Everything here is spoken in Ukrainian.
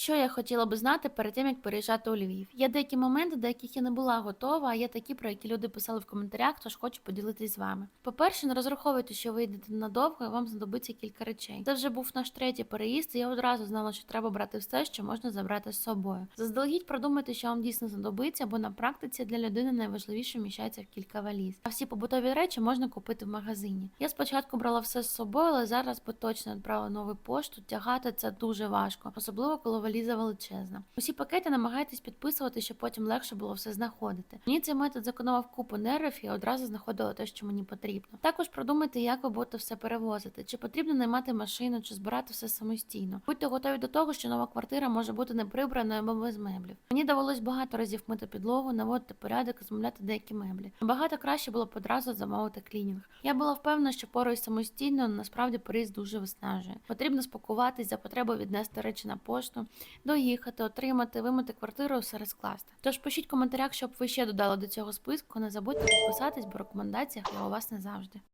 Що я хотіла би знати перед тим, як переїжджати у Львів? Є деякі моменти, до яких я не була готова, а є такі, про які люди писали в коментарях, тож хочу поділитись з вами. По-перше, не розраховуйте, що ви йдете надовго і вам знадобиться кілька речей. Це вже був наш третій переїзд, і я одразу знала, що треба брати все, що можна забрати з собою. Заздалегідь продумайте, що вам дійсно знадобиться, бо на практиці для людини найважливіше вміщається в кілька валіз. А всі побутові речі можна купити в магазині. Я спочатку брала все з собою, але зараз би точно відправила нову пошту. Тягати це дуже важко, особливо коли валіза величезна. Усі пакети намагайтесь підписувати, щоб потім легше було все знаходити. Мені цей метод зекономив купу нервів і одразу знаходила те, що мені потрібно. Також продумайте, як ви будете все перевозити, чи потрібно наймати машину, чи збирати все самостійно. Будьте готові до того, що нова квартира може бути не прибраною або без меблів. Мені довелось багато разів мити підлогу, наводити порядок змовляти деякі меблі. Набагато краще було б одразу замовити клінінг. Я була впевнена, що пораюсь самостійно, але насправді переїзд дуже виснажує. Потрібно спакуватись за потребу віднести речі на пошту, доїхати, отримати, вимити квартиру, все розкласти. Тож пишіть в коментарях, щоб ви ще додали до цього списку. Не забудьте підписатись, бо рекомендація рекомендаціях я у вас не завжди.